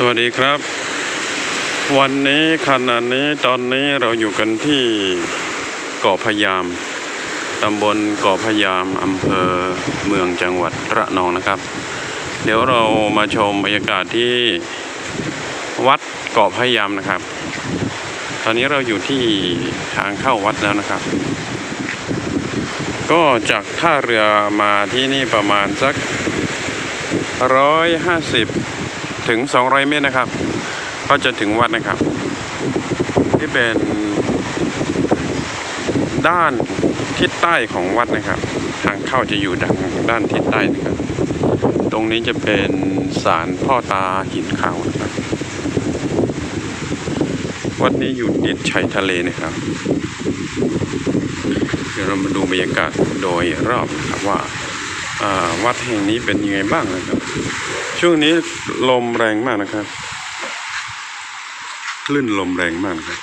สวัสดีครับ วันนี้ขณะนี้ตอนนี้เราอยู่กันที่เกาะพยามตำบลเกาะพยามอำเภอเมืองจังหวัดระนองนะครับ เดี๋ยวเรามาชมบรรยากาศที่วัดเกาะพยามนะครับ ตอนนี้เราอยู่ที่ทางเข้าวัดแล้วนะครับ ก็จากท่าเรือมาที่นี่ประมาณสักร้อยห้าสิบ ถึง 200 เมตรนะครับ ก็จะถึงวัดนะครับ ที่เป็นด้านทิศใต้ของวัดนะครับ ทางเข้าจะอยู่ดังด้านทิศใต้นะครับ ตรงนี้จะเป็นศาลพ่อตาหินขาวนะครับ วัดนี้อยู่ติดชายทะเลนะครับ เดี๋ยวเรามาดูบรรยากาศโดยรอบนะครับว่าอ่าวัดแห่งนี้เป็นยังไงบ้างนะครับ ช่วงนี้ลมแรงมากนะครับคลื่นลมแรงมากนะครับ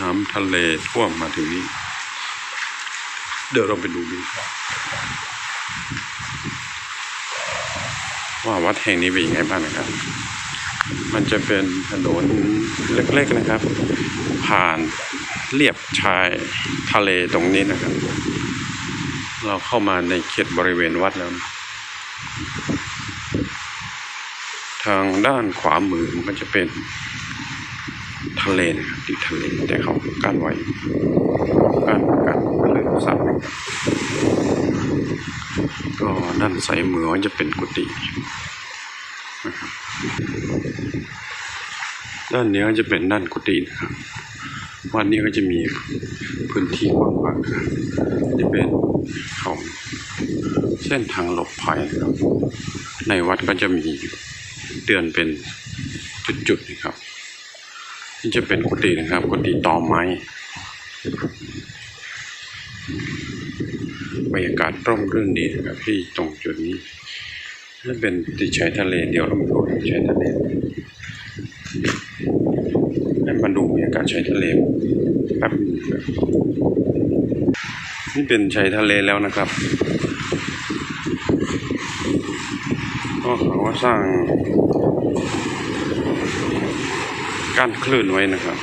น้ำทะเลท่วมมาถึงนี้ เดี๋ยวเราไปดูดีครับว่าวัดแห่งนี้เป็นยังไงบ้างนะครับ มันจะเป็นถนนเล็กๆนะครับ ผ่านเรียบชายทะเลตรงนี้นะครับ เราเข้ามาในเขตบริเวณวัดแล้วนะ ทางด้านขวามือมันจะเป็นทะเลนะครับติดทะเลแต่เขากั้นไว้กั้นกั้นเลยสับนะครับก็ด้านซ้ายมือจะเป็นกุฏินะครับด้านนี้ก็จะเป็นด้านกุฏินะครับ วันนี้ก็จะมีพื้นที่กว้างๆครับจะเป็นของเส้นทางหลบภัยครับ ในวัดก็จะมีเตือนเป็นจุดๆนะครับนี่จะเป็นกุฏินะครับกุฏิตอไม้บรรยากาศร่มรื่นดีนะครับที่ตรงจุดนี้นั่นเป็นติดชายทะเลเดี๋ยวเรามาดูชายทะเลให้ มาดูบรรยากาศชายทะเลแป๊บหนึงครับนี่เป็นชายทะเลแล้วนะครับก็เขาก็สร้างกั้นคลื่นไว้นะครับ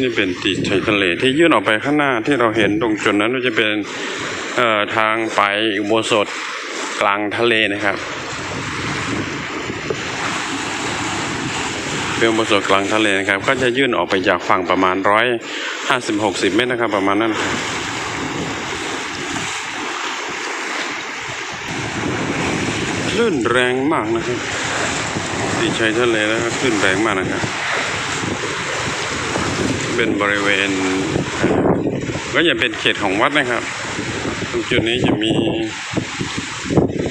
นี่เป็นตีชายทะเลที่ยื่นออกไปข้างหน้าที่เราเห็นตรงจุดนั้นก็จะเป็นทางไปอุโบสถกลางทะเลนะครับ เป็นอุโบสถกลางทะเลนะครับ ก็จะยื่นออกไปจากฝั่งประมาณร้อยห้าสิบหกสิบเมตรนะครับ ประมาณนั้นคลื่นแรงมากนะครับที่ชายทะเลแล้วคลื่นแรงมากนะครับ เป็นบริเวณ ก็จะเป็นเขตของวัดนะครับ ตรงจุดนี้จะมี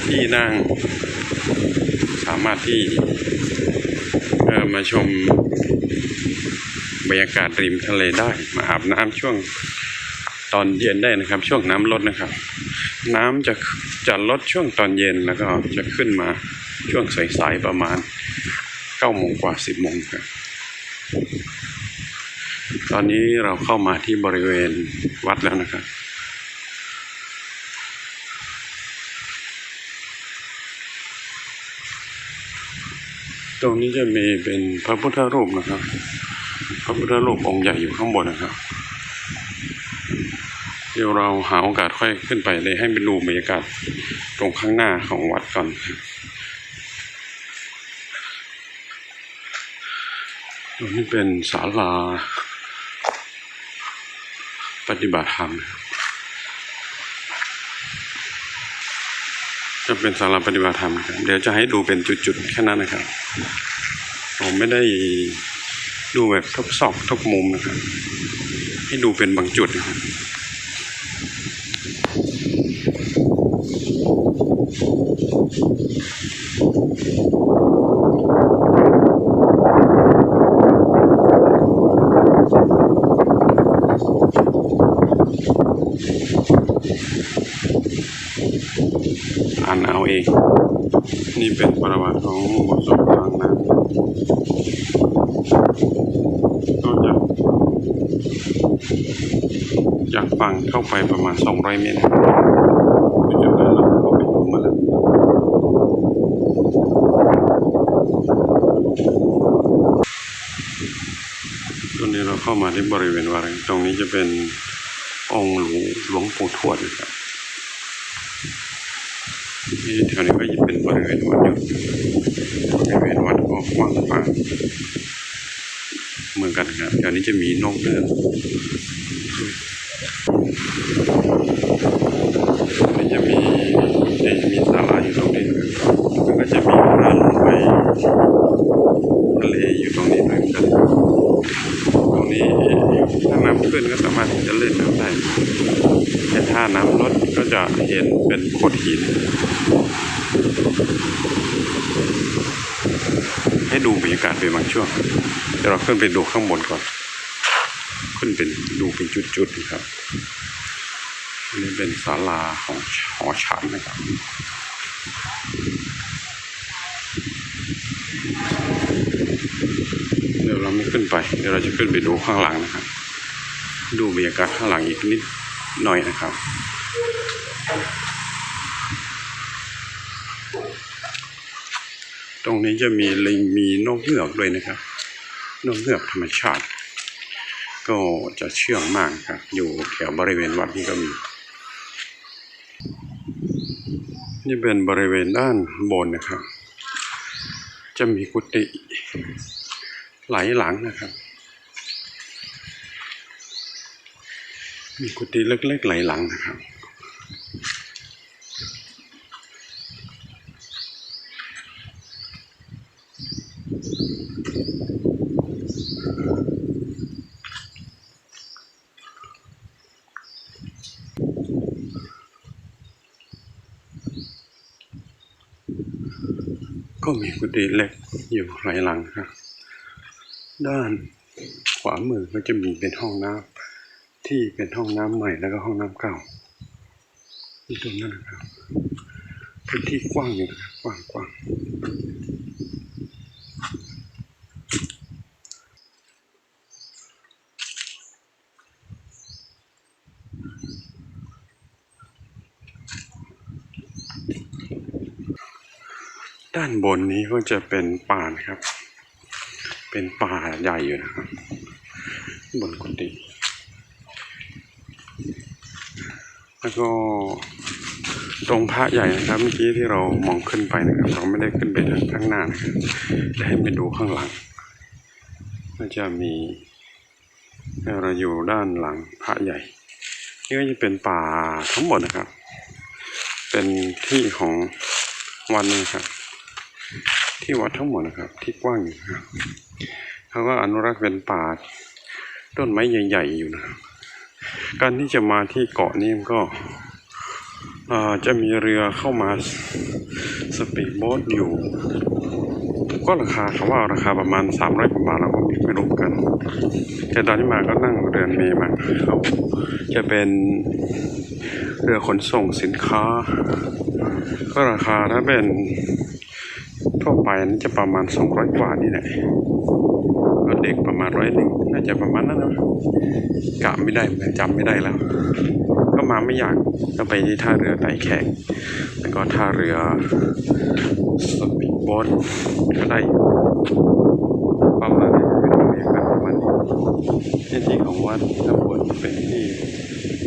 ที่นั่ง สามารถที่ มาชมบรรยากาศริมทะเลได้ มาอาบน้ำช่วงตอนเย็นได้นะครับ ช่วงน้ำลดนะครับ น้ำจะจะลดช่วงตอนเย็นแล้วก็จะขึ้นมาช่วงสายๆประมาณเก้าโมงกว่าสิบโมงครับตอนนี้เราเข้ามาที่บริเวณวัดแล้วนะครับ ตรงนี้จะมีเป็นพระพุทธรูปนะครับ พระพุทธรูปองค์ใหญ่อยู่ข้างบนนะครับ เดี๋ยวเราหาโอกาสค่อยขึ้นไปเลยให้ไปดูบรรยากาศตรงข้างหน้าของวัดก่อนตรงนี้เป็นศาลาปฏิบัติธรรมครับ จะเป็นศาลาปฏิบัติธรรมครับเดี๋ยวจะให้ดูเป็นจุดๆแค่นั้นนะครับ ผมไม่ได้ดูแบบทุกซอกทุกมุมนะครับ ให้ดูเป็นบางจุดนะครับ อ่านเอาเอง นี่เป็นประวัติของบทสวดกลางนะำก็จะจากฟังเข้าไปประมาณ 200 เมตรเป็นจุดนั้เราก็ไปดูมาแล้วตอนนี้เราเข้ามาที่บริเวณวารังตรงนี้จะเป็นองค์หลวงหลวงปู่ทวดนะครับ ที่แถวนี้ก็จะเป็นบริเวณวัดอยู่บริเวณวัดก็กว้างขวางเหมือนกันครับแถวนี้จะมีนกเนื้อมันจะมีนี่ยจะมีศาลาอยู่ตรงนี้ด้วยแล้วก็จะมีทานไป ทะเลอยู่ตรงนี้ด้วยกันตรงนี้ถ้าน้ำขึ้นก็สามารถที่จะเล่นน้ำได้แต่ถ้าน้ำลดก็จะเห็นเป็นโขดหิน ให้ดูบรรยากาศเป็นบางช่วงเดี๋ยวเราขึ้นไปดูข้างบนก่อน ขึ้นเป็นดูเป็นจุดๆนะครับอันนี้เป็นศาลาของหอฉันนะครับ เดี๋ยวเราไม่ขึ้นไป เดี๋ยวเราจะขึ้นไปดูข้างหลังนะครับ ดูบรรยากาศข้างหลังอีกนิดหน่อยนะครับตรงนี้จะมีลิงมีนกเงือกด้วยนะครับ นกเงือกธรรมชาติ ก็จะเชื่องมากครับ อยู่แถวบริเวณวัดนี้ก็มี นี่เป็นบริเวณด้านบนนะครับ จะมีกุฏิ หลายหลังนะครับ มีกุฏิเล็กๆหลายหลังนะครับก็มีกุฏิเล็กอยู่หลายหลังครับ ด้านขวามือก็จะมีเป็นห้องน้ำที่เป็นห้องน้ำใหม่แล้วก็ห้องน้ำเก่าที่ตรงนั้นนะครับพื้นที่กว้างอยู่นะครับกว้างกว้างด้านบนนี้ก็จะเป็นป่านะครับ เป็นป่าใหญ่อยู่นะครับ บนกุฏิแล้วก็ตรงพระใหญ่นะครับ เมื่อกี้ที่เรามองขึ้นไปนะครับ เราไม่ได้ขึ้นไปทางข้างหน้านะครับจะให้ไปดูข้างหลังก็จะมีเราอยู่ด้านหลังพระใหญ่นี่ก็จะเป็นป่าทั้งหมดนะครับ เป็นที่ของวัดนะครับ ที่วัดทั้งหมดนะครับ ที่กว้างอยู่นะครับเขาก็อนุรักษ์เป็นป่าต้นไม้ใหญ่ๆอยู่นะครับ การที่จะมาที่เกาะนี้มันก็จะมีเรือเข้ามาสปีดโบ๊ทอยู่ ก็ราคาเขาว่าราคาประมาณสามร้อยกว่าบาทเราก็ไม่รู้กัน แต่ตอนที่มาก็นั่งเรือเมย์มาเขาจะเป็นเรือขนส่งสินค้า ก็ราคาถ้าเป็น ทั่วไปนี่จะประมาณสองร้อยกว่านี่แหละก็เด็กประมาณร้อยหนึ่งน่าจะประมาณนั้นนะกะไม่ได้เหมือนจำไม่ได้แล้ว ก็มาไม่อยากก็ไปที่ท่าเรือไต่แขกแล้วก็ท่าเรือสปีดโบ๊ทก็ได้ประมาณนี้เป็นบรรยากาศประมาณนี้ที่ที่ของวัดข้างบนเป็นที่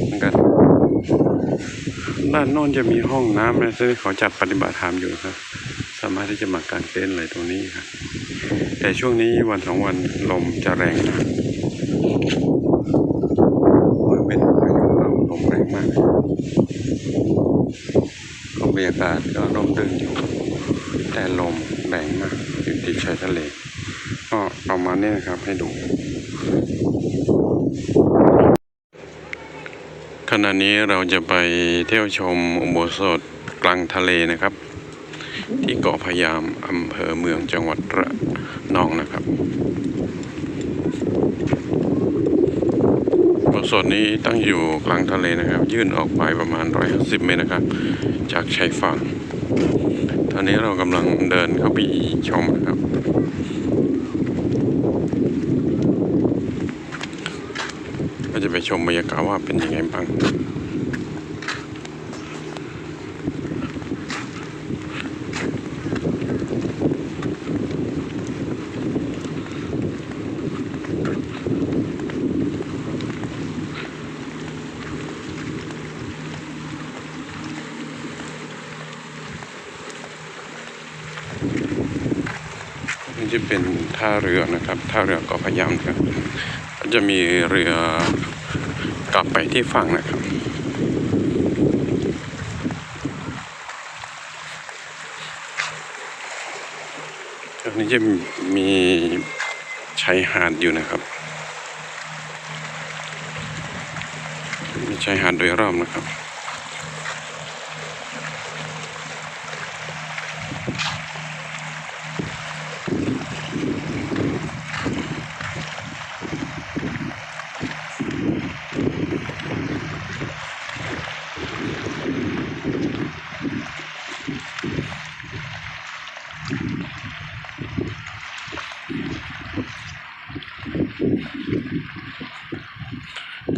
เหมือนกันด้านโน้นจะมีห้องน้ำนะซึ่งเขาจัดปฏิบัติธรรมอยู่ครับ สามารถที่จะมากางเต็นท์อะไรตรงนี้ครับ แต่ช่วงนี้วันสองวันลมจะแรงมากมันเป็นพายุเราลมแรงมากก็บรรยากาศก็ร่มรื่นอยู่ แต่ลมแรงมากอยู่ที่ชายทะเลก็ประมาณนี้นะครับให้ดูขณะนี้เราจะไปเที่ยวชมอุโบสถกลางทะเลนะครับ ที่เกาะพยามอำเภอเมืองจังหวัดระนองนะครับอุโบสถนี้ตั้งอยู่กลางทะเลนะครับ ยื่นออกไปประมาณ 150 เมตรนะครับ จากชายฝั่งตอนนี้เรากำลังเดินเข้าไปชมนะครับก็จะไปชมบรรยากาศว่าเป็นยังไงบ้าง นี่จะเป็นท่าเรือนะครับท่าเรือกาะพะยามนะครับก็จะมีเรือกลับไปที่ฝั่งนะครับตรงนี้จะมีชายหาดอยู่นะครับมีชายหาดโดยรอบนะครับ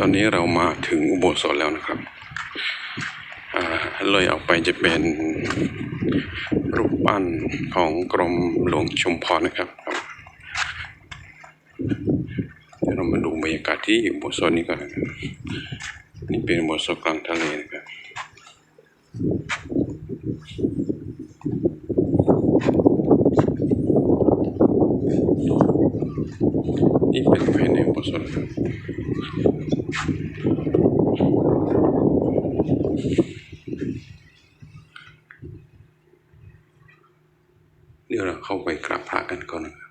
อนนี้เรามาถึงอุโบสถแล้วนะครับเลยออกไปจะเป็นรูปปั้นของกรมหลวงชุมพรนะครับเดี๋ยวเรามาดูบรรยากาศที่อุโบสถนี้ก่อนนะครับนี่เป็นอุโบสถกลางทะเลนะครับนี่เป็นภายในอุโบสถครับ เดี๋ยวเราเข้าไปกราบพระกันก่อนนะครับ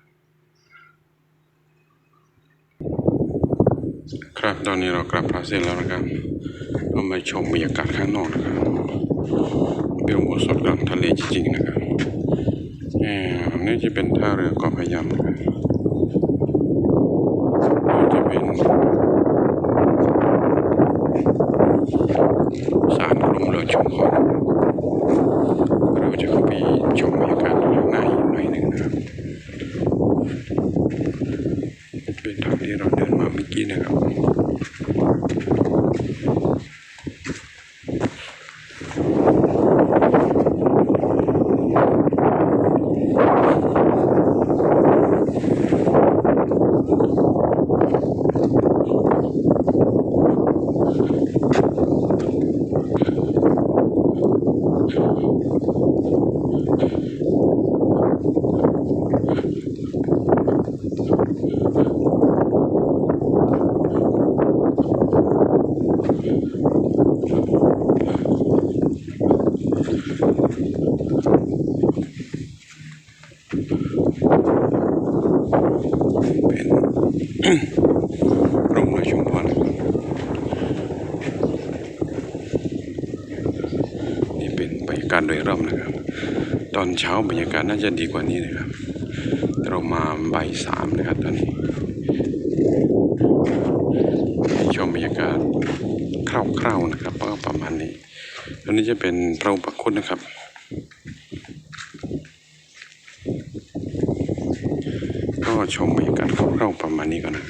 ครับตอนนี้เรากราบพระเสร็จแล้วนะครับเรามาชมบรรยากาศข้างนอกนะครับเป็นโบสถกลางทะเลจริงๆนะครับนี่จะเป็นท่าเรือเกาะพะยามนะครับนี่จะเป็นศาลกรมหลวงชุมพร เราจะเข้าไปชมบรรยากาศข้างในหน่อยหนึ่งนะครับ เป็นทางที่เราเดินมาเมื่อกี้นะครับ เป็น โรงเรือชุมพรนะครับนี่เป็นบรรยากาศโดยรอบ นะครับ ตอนเช้าบรรยากาศน่าจะดีกว่านี้นะครับ เรามาบ่ายสามนะครับตอนนี้ชมบรรยากาศคร่าวๆนะครับก็ประมาณนี้ตอนนี้จะเป็นพระอุปคุตนะครับก็ชมบรรยากาศคร่าวๆประมาณนี้ก่อนนะ